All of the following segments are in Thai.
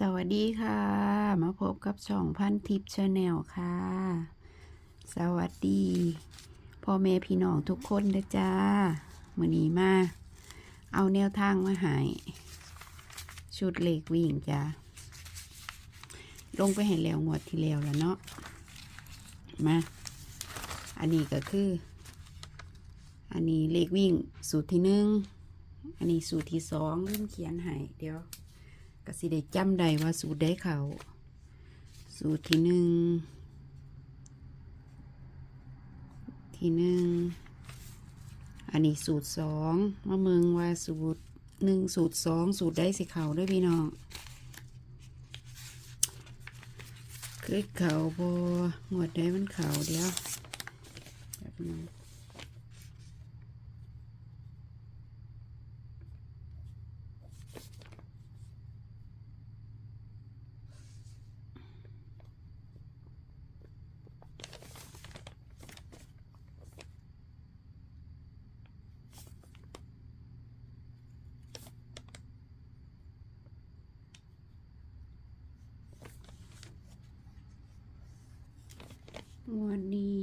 สวัสดีค่ะ มาพบกับช่องพันทิปชาแนลค่ะ สวัสดีพ่อแม่พี่น้องทุกคนนะจ้ามือนี้มา เอาแนวทางมาหายชุดเหล็กวิ่งจ้าลงไปให้แล้วงวดที่แล้วแล้วเนาะมาอันนี้ก็คือ อันนี้เลขวิ่งสูตรที่หนึ่งอันนี้สูตรที่สองเริ่มเขียนให้เดี๋ยว ก็สิได้จำได้ว่าสูตรได้เขาสูตรที่หนึ่งที่หนึ่งอันนี้สูตรสองมาเมืองว่าสูตรหนึ่งสูตรสองสูตรได้สิเขาด้วยพี่น้องคือเขาบหมวดได้มันเขาเดียวแป๊บนึ งวดนี้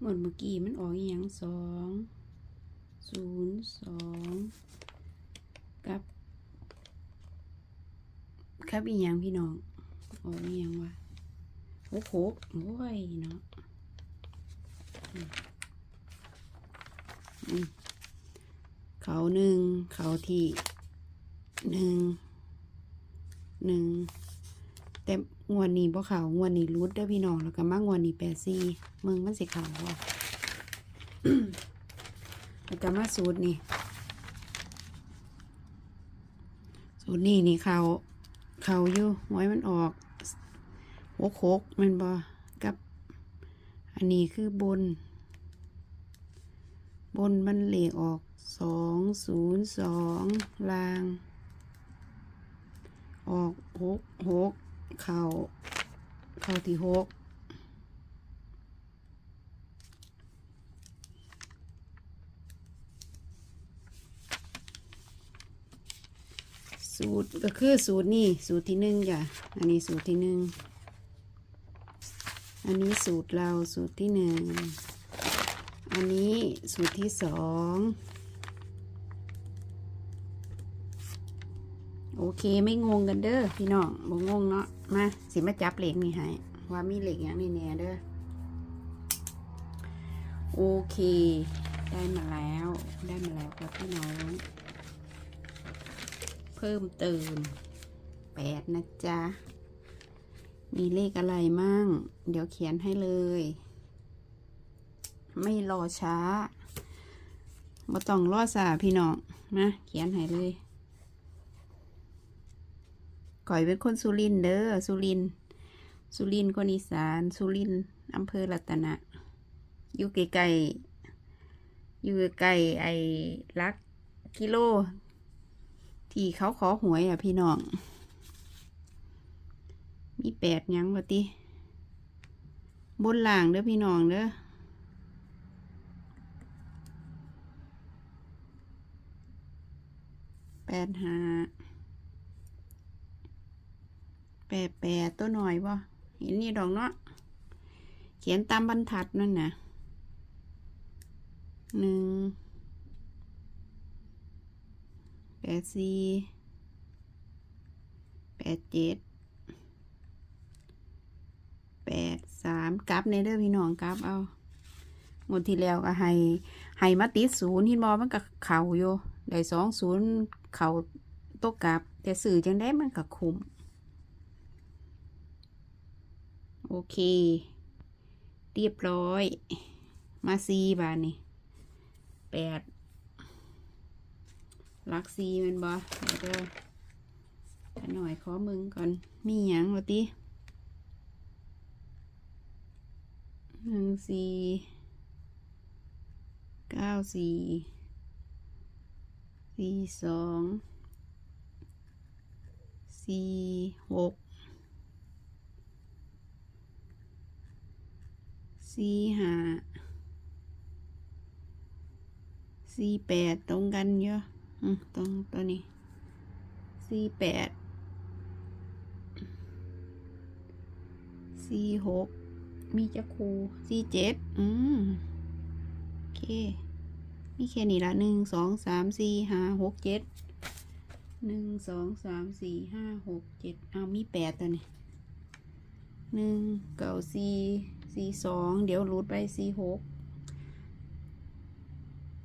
งวดเมื่อกี้มันออกอย่างสองศูนย์สองกับ ครับอีหยังพี่น้องออกอีหยังวะหกหโอ้ยเนาะเขาหนึ่งเขาที่หนึ่งหนึ่งแต่ งวดนี้บ่เขางวดนี้รุดเด้อพี่น้องแล้วก็มางวดนี้แปดสี่มึงมันสิเขาบ่แล้วก็มาสูตรนี่สูตรนี่นี่เขาเขาอยู่ไว้มันออกหกหกมันบ่กับอันนี้คือบน บนมันเหลขออกสองศูนย์สองลาง ออกหกหก เข่าเข่าที่หกสูตรก็คือสูตรนี่สูตรที่หนึ่งจ้ะ อันนี้สูตรที่หนึ่ง อันนี้สูตรเราสูตรที่หนึ่ง อันนี้สูตรที่สอง โอเคไม่งงกันเด้อพี่น้องบ่งงเนาะมาสิมาจับเหล็กนี่ให้ว่ามีเหล็กอย่างนี้แน่เด้อโอเค ได้มาแล้ว ได้มาแล้วครับพี่น้อง เพิ่มเติมแปดนะจ๊ะ มีเลขอะไรมั่ง เดี๋ยวเขียนให้เลย ไม่รอช้าบ่ต้องรอสาพี่น้องนะเขียนให้เลย ก่อยเป็นคนสุรินเด้อสุรินสุรินคนอีสานสุรินอำเภอรัตนะอยู่ใกลๆอยู่ใกลไอ้ลักกิโล ที่เขาขอหวยอะพี่น้อง มีแปดยังวะติ บนหล่างเด้อพี่น้องเด้อแปดห้า ปดแปดตัวหน่อยบ่เห็นนี่ดอกเนาะเขียนตามบรรทัดนั่นนะหนึ่งแปดสี่แปดเจ็ดแปดสามกลับในเด้อพี่น้องกลับเอาหมดที่แล้วก็ให้ให้มาติดศูนย์ที่มอมันก็เข่าอยู่ได้สองศูนย์เข่าตกกลับ แต่สื่อจังได้มันก็คุม โอเค เรียบร้อย มาซีบานนี่แปดลักซีมันบอเดี๋ยวเด้อหน่อยขอมึงก่อน มีหยังวะติหนึ่งสี่เก้าสี่สี่สองสี่หก สี่ห้าสี่แปดตรงกันเยอะอืมตรงตัวนี้สี่แปดสี่หกมีจักคูสี่เจ็ดอืมโอเคมีแค่นี้ละหนึ่งสองสามสี่ห้าหกเจ็ดหนึ่งสองสามสี่ห้าหกเจ็ดเอามีแปดตัวนี่หนึ่งเก้าสี่ สี่สองเดี๋ยวรูดไปสี่หก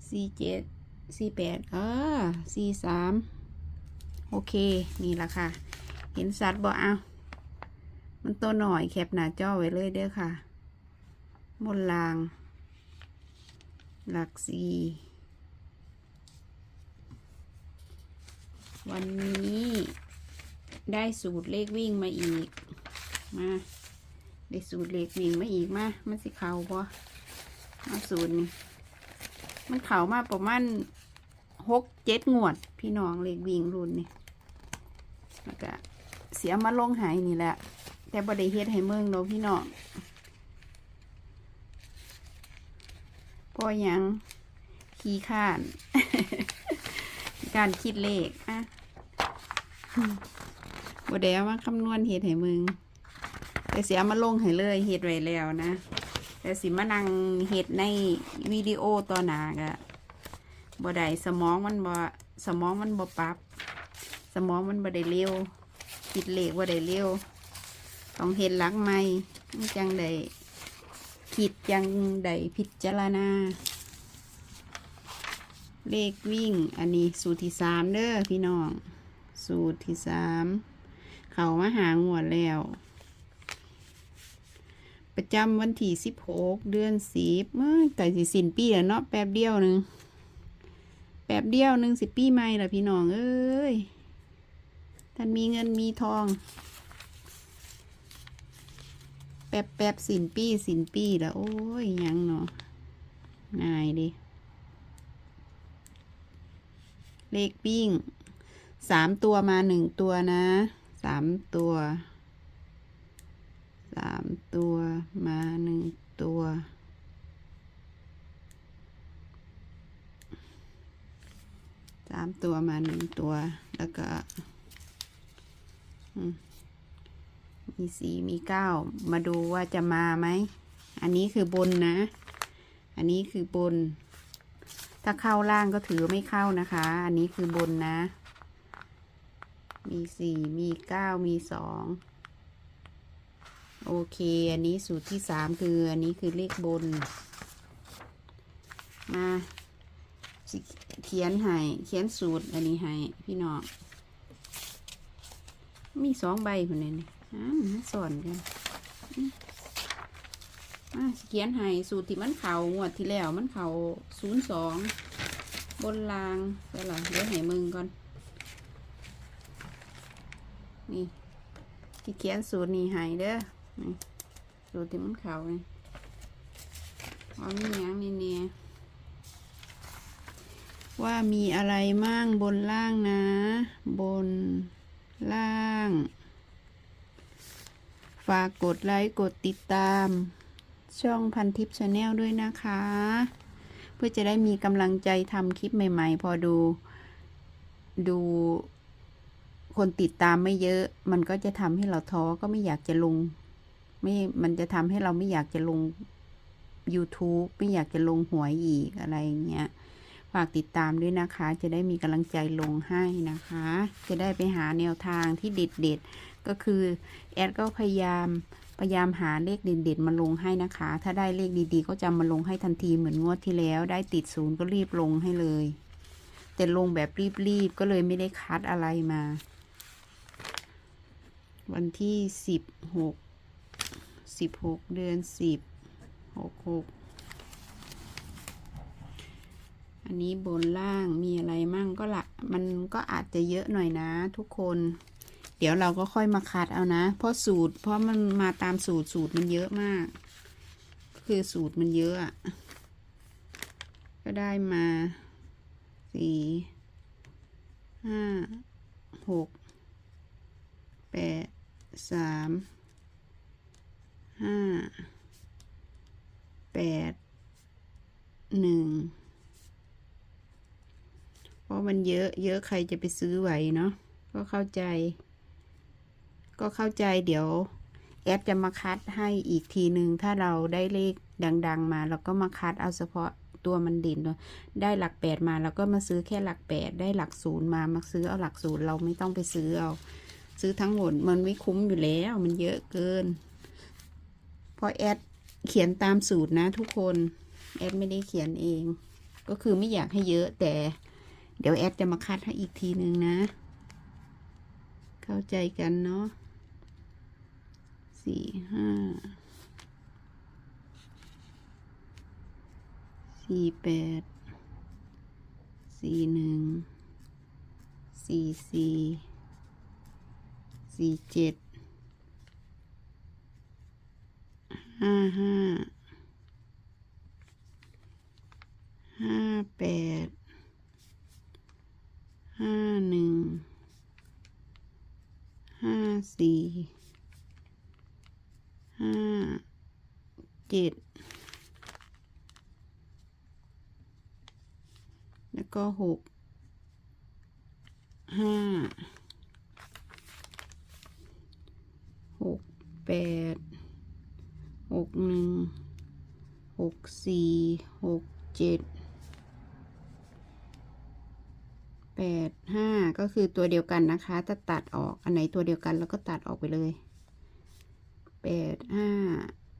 สี่เจ็ดสี่แปดเออสี่สามโอเค นี่ละค่ะ เห็นสัตว์บ่เอามันตัวหน่อยแคปหน้าจอไว้เลยเด้อค่ะบนลาง หลักสี่วันนี้ได้สูตรเลขวิ่งมาอีก มา ได้สูตรเลขวิ่งมาอีกมามันสิเข่าปะมาสูตรนี่มันเข่ามาประมาณหกเจ็ดงวด พี่น้องเลขวิ่งรุ่นนี่แล้วก็เสียมาลงหายนี่แหละ แต่บ่ได้เฮ็ดให้เมืองเนาะพี่น้องพอยังขี้ข้าน การคิดเลขอะบ่ได้มาคำนวณเฮ็ดให้มึง แต่เสียมาลงให้เลยเฮ็ดไว้แล้วนะ แต่สิมานั่งเฮ็ดในวิดีโอต่อหน้ากะบ่ได้สมองมันบ่สมองมันบ่ปรับ สมองมันบ่ได้เร็วคิดเลขบ่ได้เร็วต้องเฮ็ดหลักใหม่มันจังได้คิดยังได้พิจารณาเลขวิ่ง อันนี้สูตรที่สามเด้อพี่น้อง สูตรที่สาม เขามาหางวดแล้ว ประจำวันที่สิบหกเดือนสิบเมื่อไก่สิสิ้นปีแล้วเนาะแป๊บเดียวหนึ่งแป๊บเดียวหนึ่งสิปีใหม่ละพี่น้อง เอ้ยท่านมีเงินมีทอง แป๊บแป๊บสินปีสินปีแล้วโอ้ยยังเนาะง่ายดิเลขปิ้งสามตัวมาหนึ่งตัวนะสามตัว ตัวมาหนึ่งตัว สามตัวมาหนึ่งตัว แล้วก็มมีสี่มีเก้า มาดูว่าจะมาไหม อันนี้คือบนนะ อันนี้คือบน ถ้าเข้าล่างก็ถือไม่เข้านะคะ อันนี้คือบนนะ มีสี่มีเก้ามีสอง โอเค อันนี้สูตรที่สามคือ อันนี้คือเลขบน มาเขียนให้เขียนสูตรอันนี้ให้พี่น้องมีสองใบคนนี้นี่อ่ามาสอนกันมาเขียนให้สูตรที่มันเขางวดที่แล้วมันเขาศูนย์สองบนรางไปละเดี๋ยวให้มึงก่อน นี่ที่เขียนสูตรนี้ให้เด้อ นี่สูที่มันเขานี่ว่ามีหยังนี่เนี่ยว่ามีอะไรมั่งบนล่างนะ บนล่าง ฝากกดไลค์กดติดตาม ช่องพันทิปชาแนลด้วยนะคะ เพื่อจะได้มีกำลังใจทำคลิปใหม่ๆ พอดู ดูคนติดตามไม่เยอะ มันก็จะทำให้เราท้อก็ไม่อยากจะลง ไม่มันจะทำให้เราไม่อยากจะลง YouTube ไม่อยากจะลงหวยอีกอะไรอย่างเงี้ยฝากติดตามด้วยนะคะ จะได้มีกำลังใจลงให้นะคะ จะได้ไปหาแนวทางที่เด็ดๆ ก็คือแอดก็พยายามพยายามหาเลขเด็ดๆมาลงให้นะคะ ถ้าได้เลขดีๆ ก็จะมาลงให้ทันทีเหมือนงวดที่แล้ว ได้ติดศูนย์ก็รีบลงให้เลย แต่ลงแบบรีบๆ ก็เลยไม่ได้คัดอะไรมา วันที่สิบหก สิบหกเดือนสิบหกหกอันนี้บนล่างมีอะไรมั่งก็ละมันก็อาจจะเยอะหน่อยนะทุกคน เดี๋ยวเราก็ค่อยมาคัดเอานะ เพราะสูตร เพราะมันมาตามสูตรสูตรมันเยอะมาก คือสูตรมันเยอะอะก็ได้มาสี่ห้าหกแปดสาม ห้าแปดหนึ่งเพราะมันเยอะ เยอะใครจะไปซื้อไหวเนาะก็เข้าใจ ก็เข้าใจเดี๋ยว แอดจะมาคัดให้อีกทีหนึ่งถ้าเราได้เลขดัง ๆ มาเราก็มาคัดเอาเฉพาะตัวมันด่นตัวได้หลักแปดมาเราก็มาซื้อแค่หลักแปดได้หลักศูนย์มามาซื้อเอาหลักศูนย์เราไม่ต้องไปซื้อเอา ซื้อทั้งหมดมันไม่คุ้มอยู่แล้ว มันเยอะเกิน พราะแอดเขียนตามสูตรนะทุกคน แอดไม่ได้เขียนเอง ก็คือไม่อยากให้เยอะแต่ เดี๋ยวแอดจะมาคัดให้อีกทีหนึ่งนะ เข้าใจกันเนาะสี่ห้าสี่แปดสี่หนึ่งสี่สี่สี่เจ็ด ห้าห้าห้าแปดห้าหนึ่งห้าสี่ห้าเจ็ดแล้วก็หกห้าหกแปด หกหนึ่งหกสี่หกเจ็ดแปดห้าก็คือตัวเดียวกันนะคะถ้าตัดออกอันไหนตัวเดียวกันแล้วก็ตัดออกไปเลยแปดห้า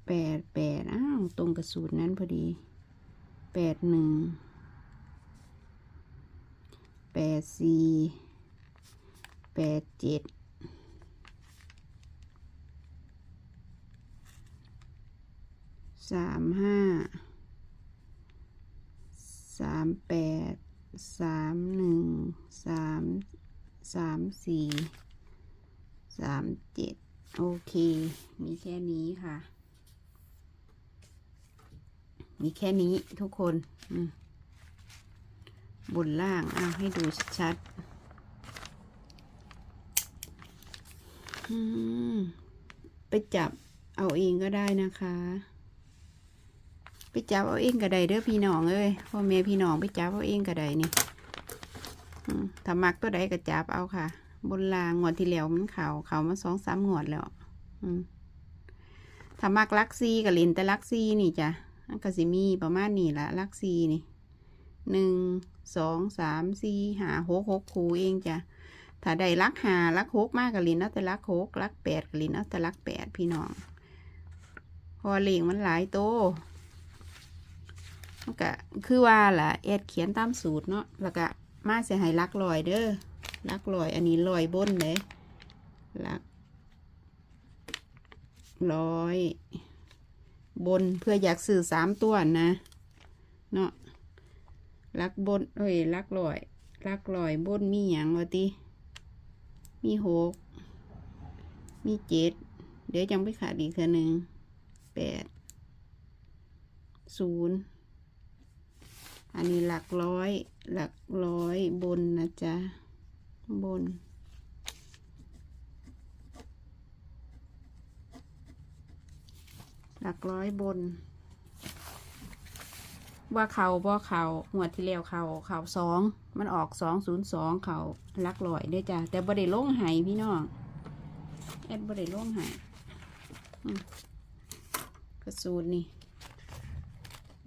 แปดแปดอ้าวตรงกับสูตรนั้นพอดีแปดหนึ่งแปดสี่แปดเจ็ด สามห้าสามแปดสามหนึ่งสามสามสี่สามเจ็ดโอเค มีแค่นี้ค่ะ มีแค่นี้ทุกคนบนล่างอะให้ดูชัดๆไปจับเอาเองก็ได้นะคะ ไปจับเอาเองก็ได้เด้อพี่น้องเอ้ยพ่อแม่พี่น้องไปจับเอาเองก็ได้นี่ถ้ามักตัวใดก็จับเอาค่ะ บนลางงวดที่แล้วมันเขาเขามาสองสามงวดแล้วถ้ามักลักซีกับลินแต่ลักซีนี่จ้ะอันก็สิมีประมาณนี้ละลักซีนี่หนึ่งสองสามสี่หาหกหกคูเองจ้ะถ้าได้ลักหาลักหกมากกับลินเอาแต่ลักหกลักแปดกับลินเอาแต่ลักแปดพี่น้องพอเลงมันหลายโตมัน ก็คือว่าล่ะแอดเขียนตามสูตรเนาะแล้วก็มาเสียหายลักลอยเด้อลักลอยอันนี้ลอยบนเด้ลักลอยบนเพื่ออยากสื่อสามตัวนะเนาะลักบนเอ้ยลักลอยลักลอยบนมีอย่างวะติมีหกมีเจ็ดเดี๋ยวยังไปขาดอีกเท่านึงแปดศูนย์ อันนี้หลักร้อย หลักร้อยบนนะจ๊ะ บน หลักร้อยบน ว่าเขาบ่เขาหัวที่แล้วเขาเขาสอง มันออกสองศูนย์สองเขาลักร้อยด้วยจ้ะ แต่บ่ได้ลงหายพี่น้องแอดบ่ได้ลงหายอืมกระสูนนี่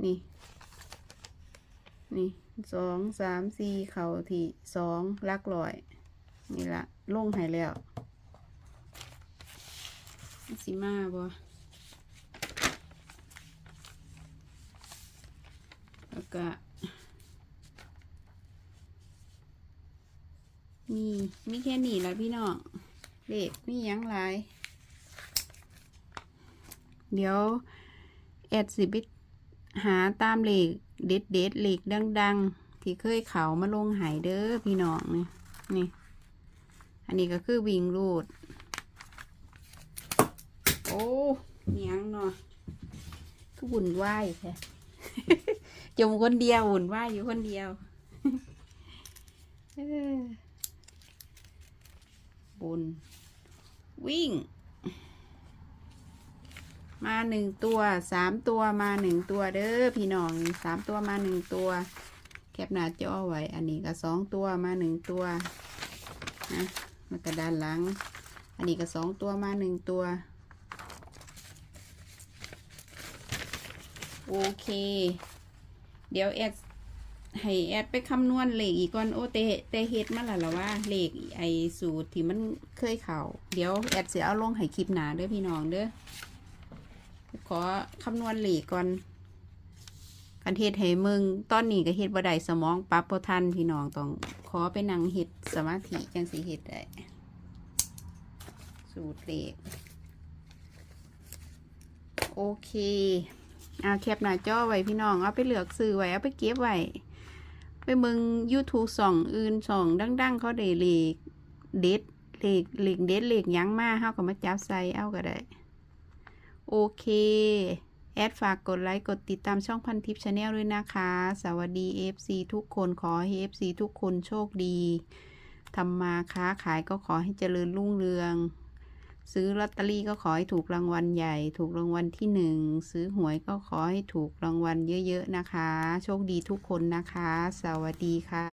นี่ นี่สองสามสี่เข่าที่สองลักลอย นี่ละลงหายแล้วสิมาบ่แล้วก็มีมีแค่นี้ละพี่น้องเลขมียังหลาย เดี๋ยวแอดสิบิหาตามเลข เด็ดเด็ดๆเลขดัง ๆ ที่เคยเขามาลงหายเด้อพี่น้องนี่นี่ อันนี้ก็คือวิ่งรูด โอ้เนียงเนาะคือวุ่นวายแท้จมคนเดียววุ่นวายอยู่คนเดียวเออบนวิ่ง มาหนึ่งตัวสามตัวมาหนึ่งตัวเด้อพี่น้องสามตัวมาหนึ่งตัว แคปหน้าจอไว้ อันนี้ก็สองตัวมาหนึ่งตัวนะมันกระดานหลัง อันนี้ก็สองตัวมาหนึ่งตัวโอเค เดี๋ยวแอดให้แอดไปคำนวณเลขอีกก่อนโอ้เตเตเฮ็ดมาแล้วหรอว่าเลขไอสูตรที่มันเคยเข่าเดี๋ยวแอดจะเอาลงให้คลิปหนาเด้อพี่น้องเด้อ ขอคำนวณเลขก่อนกันเฮ็ดให้มึงตอนนี้ก็เฮ็ดบ่ได้สมองปรับบ่ทันพี่น้องต้องขอไปนั่งเฮ็ดสมาธิจังสิเฮ็ดได้สูตรเลขโอเคเอาแคปหน้าจอไว้พี่น้องเอาไปเลือกซื้อไว้เอาไปเก็บไว้ไปมึง YouTube สองอื่นสองดังๆ เขาได้เลขเด็ดเลขเลขเด็ดเลขยั้งมาเฮาก็มาจับใส่เอาก็ได้ โอเค แอดฝากกดไลค์ กดติดตามช่องพันทิปชาแนลด้วยนะคะ สวัสดี FC ทุกคนขอให้ FC ทุกคนโชคดีทำมาค้าขายก็ขอให้เจริญรุ่งเรือง ซื้อลอตเตอรี่ก็ขอให้ถูกรางวัลใหญ่ ถูกรางวัลที่หนึ่งซื้อหวยก็ขอให้ถูกรางวัลเยอะๆนะคะ โชคดีทุกคนนะคะ สวัสดีค่ะ